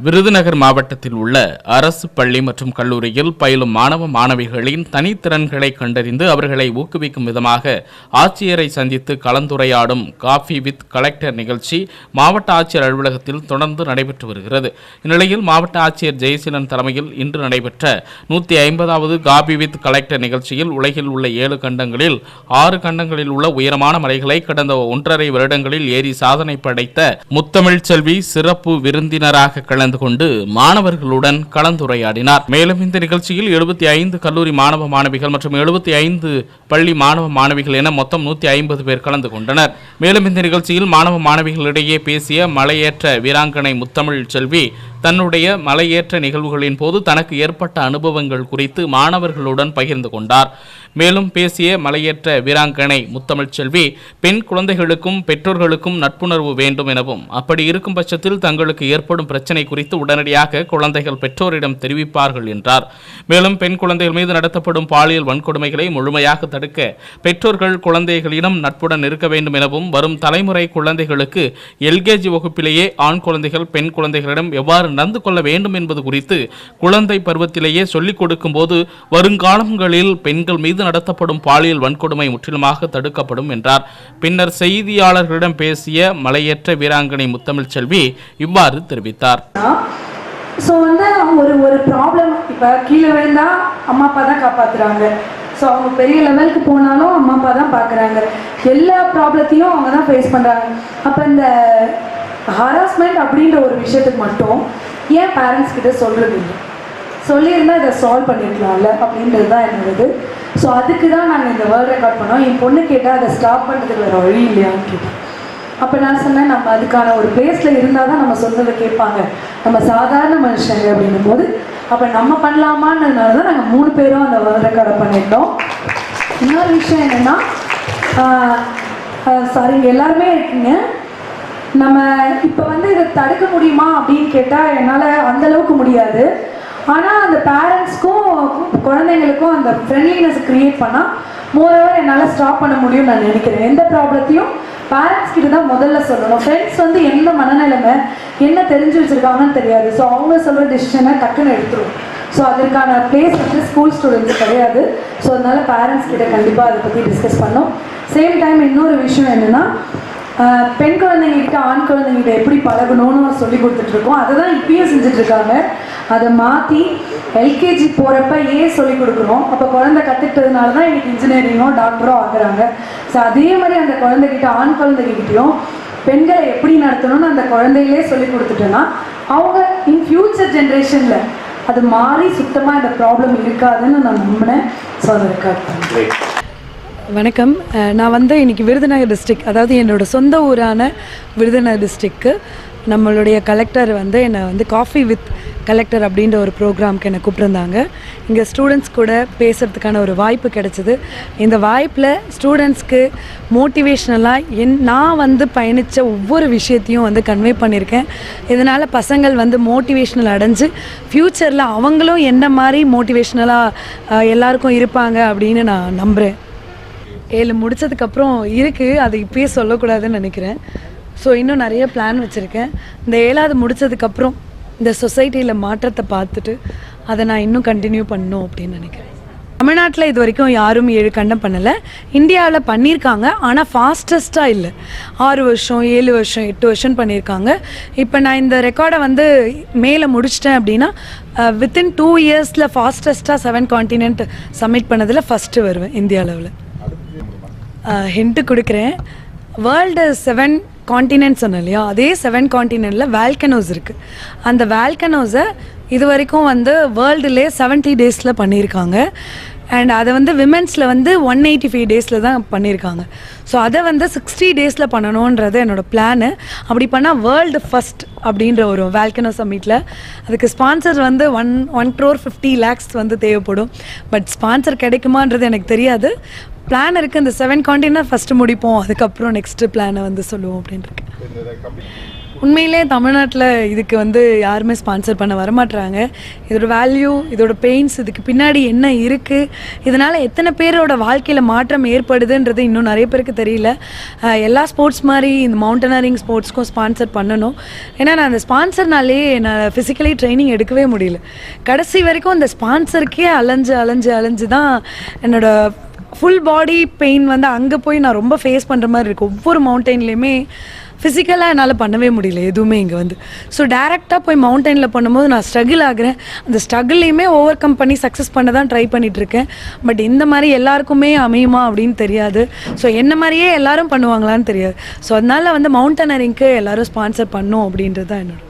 விருதுநகர் மாவட்டத்தில் உள்ள அரசு பள்ளி மற்றும் கல்லூரியில் பயிலும் மாணவ மாணவிகளின் தனித்திறன்களை கண்டறிந்து அவர்களை ஊக்குவிக்கும் விதமாக ஆட்சியரை சந்தித்து கலந்துரையாடும் காஃபி வித் கலெக்டர் நிகழ்ச்சி மாவட்ட ஆட்சியர் அலுவலகத்தில் தொடர்ந்து நடைபெற்று வருகிறது. இந்நிலையில் மாவட்ட ஆட்சியர் ஜெயசீலன் தலைமையில் இன்று நடைபெற்ற நூற்றி ஐம்பதாவது காபி வித் கலெக்டர் நிகழ்ச்சியில் உலகில் உள்ள ஏழு கண்டங்களில் ஆறு கண்டங்களில் உள்ள உயரமான மலைகளை கடந்த ஒன்றரை வருடங்களில் ஏறி சாதனை படைத்த முத்தமிழ் செல்வி சிறப்பு விருந்தினராக கலந்து கொண்டு மாணவர்களுடன் கலந்துரையாடினார். மேலும் இந்த நிகழ்ச்சியில் எழுபத்தி ஐந்து கல்லூரி மாணவ மாணவிகள் மற்றும் எழுபத்தி ஐந்து பள்ளி மாணவ மாணவிகள் என மொத்தம் நூத்தி ஐம்பது பேர் கலந்து கொண்டனர். மேலும் இந்த நிகழ்ச்சியில் மாணவ மாணவிகளிடையே பேசிய மலையேற்ற வீராங்கனை முத்தமிழ் செல்வி தன்னுடைய மலையேற்ற நிகழ்வுகளின் போது தனக்கு ஏற்பட்ட அனுபவங்கள் குறித்து மாணவர்களுடன் பகிர்ந்து கொண்டார். மேலும் பேசிய மலையேற்ற வீராங்கனை முத்தமிழ் செல்வி பெண் குழந்தைகளுக்கும் பெற்றோர்களுக்கும் நட்புணர்வு வேண்டும் எனவும் அப்படி இருக்கும் பட்சத்தில் தங்களுக்கு ஏற்படும் பிரச்சனை குறித்து உடனடியாக குழந்தைகள் பெற்றோரிடம் தெரிவிப்பார்கள் என்றார். மேலும் பெண் குழந்தைகள் மீது நடத்தப்படும் பாலியல் வன்கொடுமைகளை முழுமையாக தடுக்க பெற்றோர்கள் குழந்தைகளிடம் நட்புடன் இருக்க வேண்டும் எனவும் வரும் தலைமுறை குழந்தைகளுக்கு எல்கேஜி வகுப்பிலேயே ஆண் குழந்தைகள் பெண் குழந்தைகளிடம் எவ்வாறு எவ்வாறு நடந்து கொள்ள வேண்டும் என்பது குறித்து குழந்தை பருவத்திலேயே சொல்லிக் கொடுக்கும் போது வருங்காலங்களில் பெண்கள் மீது நடத்தப்படும் பாலியல் வன்கொடுமை முற்றிலுமாக தடுக்கப்படும் என்றார். பின்னர் செய்தியாளர்களிடம் பேசிய மலையேற்ற வீராங்கனை முத்தமிழ் செல்வி இவ்வாறு தெரிவித்தார். ஸோ வந்து அவங்க ஒரு ஒரு ப்ராப்ளம் இப்போ கீழே விழுந்தா அம்மா அப்பா தான் காப்பாத்துறாங்க. ஸோ அவங்க பெரிய லெவலுக்கு போனாலும் அம்மா அப்பா தான் பார்க்குறாங்க எல்லா ப்ராப்ளத்தையும் அவங்க தான் ஃபேஸ் பண்ணுறாங்க அப்போ இந்த ஹராஸ்மெண்ட் அப்படின்ற ஒரு விஷயத்துக்கு மட்டும் ஏன் பேரண்ட்ஸ் கிட்ட சொல்கிறது இல்லை? சொல்லியிருந்தால் இதை சால்வ் பண்ணிருக்கலாம்ல அப்படின்றது தான் என்னோடது. ஸோ அதுக்கு தான் நாங்கள் இந்த வேர்ல்ட் ரெக்கார்ட் பண்ணோம். என் பொண்ணு கேட்டால் அதை ஸ்டாப் பண்ணுறதுக்கு வேறு வழி இல்லையான்னு கேட்டேன் அப்போ நான் சொன்னேன் நம்ம அதுக்கான ஒரு பிளேஸில் இருந்தால் தான் நம்ம சொல்கிறத கேட்பாங்க. நம்ம சாதாரண மனுஷங்க அப்படின்னும் போது அப்போ நம்ம பண்ணலாமான்றதுனால தான் நாங்கள் மூணு பேரும் அந்த வேர்ல்ட் ரெக்கார்டை பண்ணிட்டோம் இன்னொரு விஷயம் என்னென்னா சாரி இங்கே எல்லாருமே இருக்கீங்க. நம்ம இப்போ வந்து இதை தடுக்க முடியுமா அப்படின்னு கேட்டால் என்னால் அந்த அளவுக்கு முடியாது. ஆனால் அந்த பேரண்ட்ஸ்க்கும் குழந்தைங்களுக்கும் அந்த ஃப்ரெண்ட்லினஸ் க்ரியேட் பண்ணால் மோரோவர் என்னால் ஸ்டாப் பண்ண முடியும்னு நான் நினைக்கிறேன். எந்த ப்ராப்ளத்தையும் பேரண்ட்ஸ் கிட்ட தான் முதல்ல சொல்லணும். ஃப்ரெண்ட்ஸ் வந்து என்ன மனநிலைமை என்ன தெரிஞ்சு வச்சுருக்காங்கன்னு தெரியாது. ஸோ அவங்க சொல்கிற டிசிஷனை டக்குன்னு எடுத்துரும். ஸோ அதற்கான பிளேஸ் வந்து ஸ்கூல் ஸ்டூடெண்ட்ஸ் கிடையாது. ஸோ அதனால பேரண்ட்ஸ் கிட்ட கண்டிப்பாக அதை பற்றி டிஸ்கஸ் பண்ணோம். சேம் டைம் இன்னொரு விஷயம் என்னென்னா பெண் குழந்தைங்ககிட்ட ஆண் குழந்தைங்கிட்ட எப்படி பழகணும்னு சொல்லி கொடுத்துட்ருக்கோம். அதை தான் இப்பயும் செஞ்சிட்ருக்காங்க. அதை மாற்றி எல்கேஜி போகிறப்ப ஏன் சொல்லி கொடுக்குறோம் அப்போ குழந்தை கற்றுக்கிட்டதுனால தான் எனக்கு இன்ஜினியரிங்கோ டாக்டரோ ஆகுறாங்க. ஸோ அதே மாதிரி அந்த குழந்தைகிட்ட ஆண் குழந்தைகிட்டையும் பெண்களை எப்படி நடத்தணும்னு அந்த குழந்தைகளே சொல்லி கொடுத்துட்டோன்னா அவங்க இன் ஃபியூச்சர் ஜென்ரேஷனில் அது மாறி சுத்தமாக இந்த ப்ராப்ளம் இருக்காதுன்னு நான் நம்பினேன். ஸோ அதை ரெக்கார்ட் வணக்கம். நான் வந்து இன்னைக்கு விருதுநகர் டிஸ்ட்ரிக் அதாவது என்னோடய சொந்த ஊரான விருதுநகர் டிஸ்ட்ரிக்கு நம்மளுடைய கலெக்டர் வந்து என்னை வந்து காஃபி வித் கலெக்டர் அப்படின்ற ஒரு ப்ரோக்ராம்க்கு என்னை கூப்பிட்ருந்தாங்க இங்கே ஸ்டூடெண்ட்ஸ் கூட பேசுகிறதுக்கான ஒரு வாய்ப்பு கிடச்சிது. இந்த வாய்ப்பில் ஸ்டூடெண்ட்ஸ்க்கு மோட்டிவேஷ்னலாக என் நான் வந்து பயணித்த ஒவ்வொரு விஷயத்தையும் வந்து கன்வே பண்ணியிருக்கேன். இதனால் பசங்கள் வந்து மோட்டிவேஷ்னல் அடைஞ்சு ஃப்யூச்சரில் அவங்களும் என்ன மாதிரி மோட்டிவேஷ்னலாக எல்லாருக்கும் இருப்பாங்க அப்படின்னு நான் நம்புகிறேன் ஏழு முடிச்சதுக்கப்புறம் இருக்குது அது இப்பயே சொல்லக்கூடாதுன்னு நினைக்கிறேன். ஸோ இன்னும் நிறைய பிளான் வச்சுருக்கேன். இந்த ஏழாவது முடித்ததுக்கப்புறம் இந்த சொசைட்டியில் மாற்றத்தை பார்த்துட்டு அதை நான் இன்னும் கண்டினியூ பண்ணணும் அப்படின்னு நினைக்கிறேன். தமிழ்நாட்டில் இது வரைக்கும் யாரும் ஏழு கண்டம் பண்ணலை. இந்தியாவில் பண்ணியிருக்காங்க ஆனால் ஃபாஸ்டஸ்ட்டாக இல்லை. ஆறு வருஷம் ஏழு வருஷம் எட்டு வருஷம் பண்ணியிருக்காங்க. இப்போ நான் இந்த ரெக்கார்டை வந்து மேலே முடிச்சிட்டேன் அப்படின்னா வித்தின் டூ இயர்ஸில் ஃபாஸ்டஸ்ட்டாக செவன் காண்டினென்ட் சப்மிட் பண்ணதில் ஃபஸ்ட்டு வருவேன் இந்திய அளவில் ஹிண்ட்டு கொடுக்குறேன். வேர்ல்டு செவன் காண்டினென்ட் சொன்னேன் இல்லையா? அதே செவன் காண்டினென்ட்டில் வேல்கனோஸ் இருக்குது அந்த வேல்கனோஸை இது வரைக்கும் வந்து வேர்ல்டுலே செவன்ட்டி டேஸில் பண்ணியிருக்காங்க. அண்ட் அதை வந்து விமென்ஸில் வந்து ஒன் எயிட்டி ஃபைவ் டேஸில் தான் பண்ணியிருக்காங்க. ஸோ அதை வந்து சிக்ஸ்டி டேஸில் பண்ணணுன்றது என்னோட பிளானு அப்படி பண்ணால் வேர்ல்டு ஃபஸ்ட் அப்படின்ற ஒரு வேல்கனோ சம்மிட்டில் அதுக்கு ஸ்பான்சர் வந்து one one crore fifty lakhs வந்து தேவைப்படும். பட் ஸ்பான்சர் கிடைக்குமான்றது எனக்கு தெரியாது. பிளான் இருக்குது இந்த செவன் காண்டினர் ஃபஸ்ட்டு முடிப்போம். அதுக்கப்புறம் நெக்ஸ்ட்டு பிளானை வந்து சொல்லுவோம் அப்படின்னு இருக்கேன் உண்மையிலே தமிழ்நாட்டில் இதுக்கு வந்து யாருமே ஸ்பான்சர் பண்ண வரமாட்றாங்க. இதோட வேல்யூ இதோட பெயின்ஸ் இதுக்கு பின்னாடி என்ன இருக்குது இதனால் எத்தனை பேரோட வாழ்க்கையில் மாற்றம் ஏற்படுதுன்றது இன்னும் நிறைய பேருக்கு தெரியல. எல்லா ஸ்போர்ட்ஸ் மாதிரி இந்த மவுண்டனரிங் ஸ்போர்ட்ஸ்க்கும் ஸ்பான்சர் பண்ணணும். ஏன்னா நான் அந்த ஸ்பான்சர்னாலே நான் ஃபிசிக்கலி ட்ரைனிங் எடுக்கவே முடியல. கடைசி வரைக்கும் அந்த ஸ்பான்சருக்கே அலைஞ்சு அலைஞ்சு அலைஞ்சு தான் என்னோடய ஃபுல் பாடி பெயின் வந்து அங்கே போய் நான் ரொம்ப ஃபேஸ் பண்ணுற மாதிரி இருக்குது ஒவ்வொரு மவுண்டெயின்லேயுமே ஃபிசிக்கலாக என்னால் பண்ணவே முடியல எதுவுமே இங்கே வந்து. ஸோ டேரெக்டாக போய் மவுண்டெயினில் பண்ணும்போது நான் ஸ்ட்ரகிள் ஆகுறேன். அந்த ஸ்ட்ரகிள்லையுமே ஓவர் கம் பண்ணி சக்ஸஸ் பண்ண தான் ட்ரை பண்ணிகிட்ருக்கேன் பட் இந்த மாதிரி எல்லாருக்குமே அமையுமா அப்படின்னு தெரியாது. ஸோ என்ன மாதிரியே எல்லாரும் பண்ணுவாங்களான்னு தெரியாது. ஸோ அதனால் வந்து மவுண்டனரிங்க்கு எல்லோரும் ஸ்பான்சர் பண்ணும் அப்படின்றது தான் என்னோட